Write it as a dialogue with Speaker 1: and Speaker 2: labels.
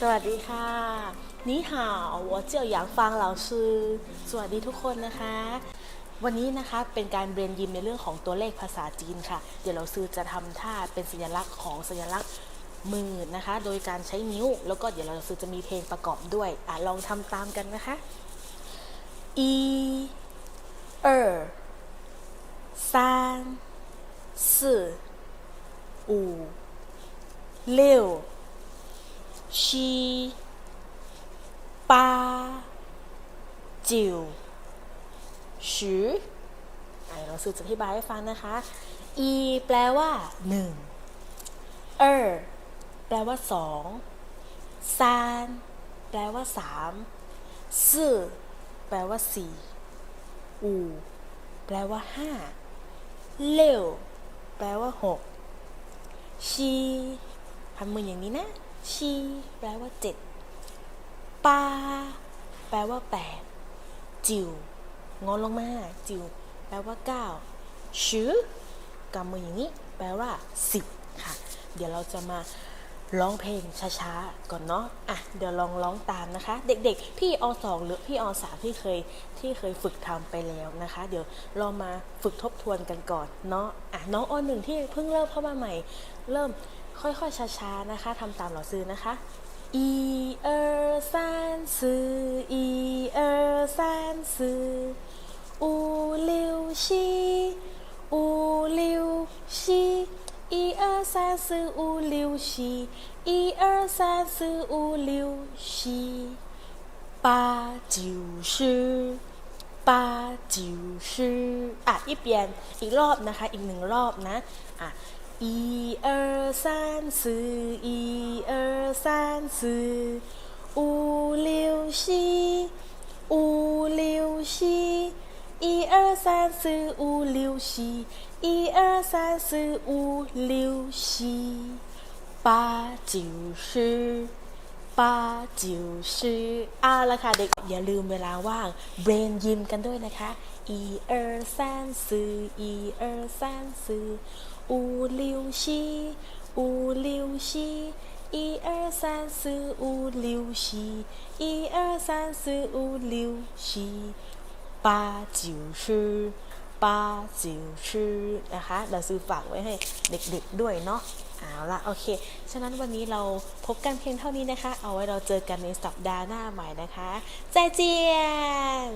Speaker 1: สวัสดีค่ะ นี่หาว我叫杨芳老师สวัสดีทุกคนนะคะ วันนี้นะคะเป็นการเรียนยิมในเรื่องของตัวเลขภาษาจีนค่ะ เดี๋ยวเราซื้อจะทำท่าเป็นสัญลักษณ์ของสัญลักษณ์มือนะคะ โดยการใช้นิ้ว แล้วก็เดี๋ยวเราซื้อจะมีเพลงประกอบด้วยอ่ะลองทำตามกันนะคะ一二三四五六 七八九十อ่ะเราซื้อจะอธิบายให้ฟังนะคะ e แปลว่าหนึ่งเออแปลว่าสองซานแปลว่าสามสี่แปลว่าสี่อูแปลว่าห้าเร็วแปลว่าหกชีทำมืออย่างนี้นะ ชีแปลว่าเจ็ดปาแปลว่าแปดจิวงอลงมาจิวแปลว่าเก้าชื่อกำมืออย่างนี้ แปลว่าสิบค่ะ เดี๋ยวเราจะมาร้องเพลงช้าๆ ก่อนเนาะ อะ เดี๋ยวลองร้องตามนะคะ เด็กๆ พี่อสองหรือพี่อสามที่เคยที่เคยฝึกทำไปแล้วนะคะ เดี๋ยวเรามาฝึกทบทวนกันก่อนเนาะ อะน้องอหนึ่งที่เพิ่งเริ่มเข้ามาใหม่ เริ่ม ค่อยๆ ช้าๆ นะคะทำตามเราซื้อนะคะ一二三四一二三四五六七五六七一二三四五六七一二三四五六七八九十八九十อ่ะอีกเปลี่ยนอีกรอบนะคะ อีกหนึ่งรอบนะ อ่ะ 一二三四一二三四五六七五六七一二三四五六七一二三四五六七。八九十 ปาจิ๋วชื่อเอาละค่ะเด็ก อย่าลืมเวลาว่างเบรนยิ้มกันด้วยนะคะอีเออร์แซนซืออีเออร์แซนซืออูลิวชีอูลิวชีอีเออร์แซนซืออูลิวชีอีเออร์แซนซืออูลิวชีปาจิ๋วชื่อ ปาจิวชื่อนะคะเราซื้อฝากไว้ให้เด็กๆด้วยเนาะเอาละโอเค ฉะนั้นวันนี้เราพบกันเพียงเท่านี้นะคะ เอาไว้เราเจอกันในสัปดาห์หน้าใหม่นะคะใจเจียง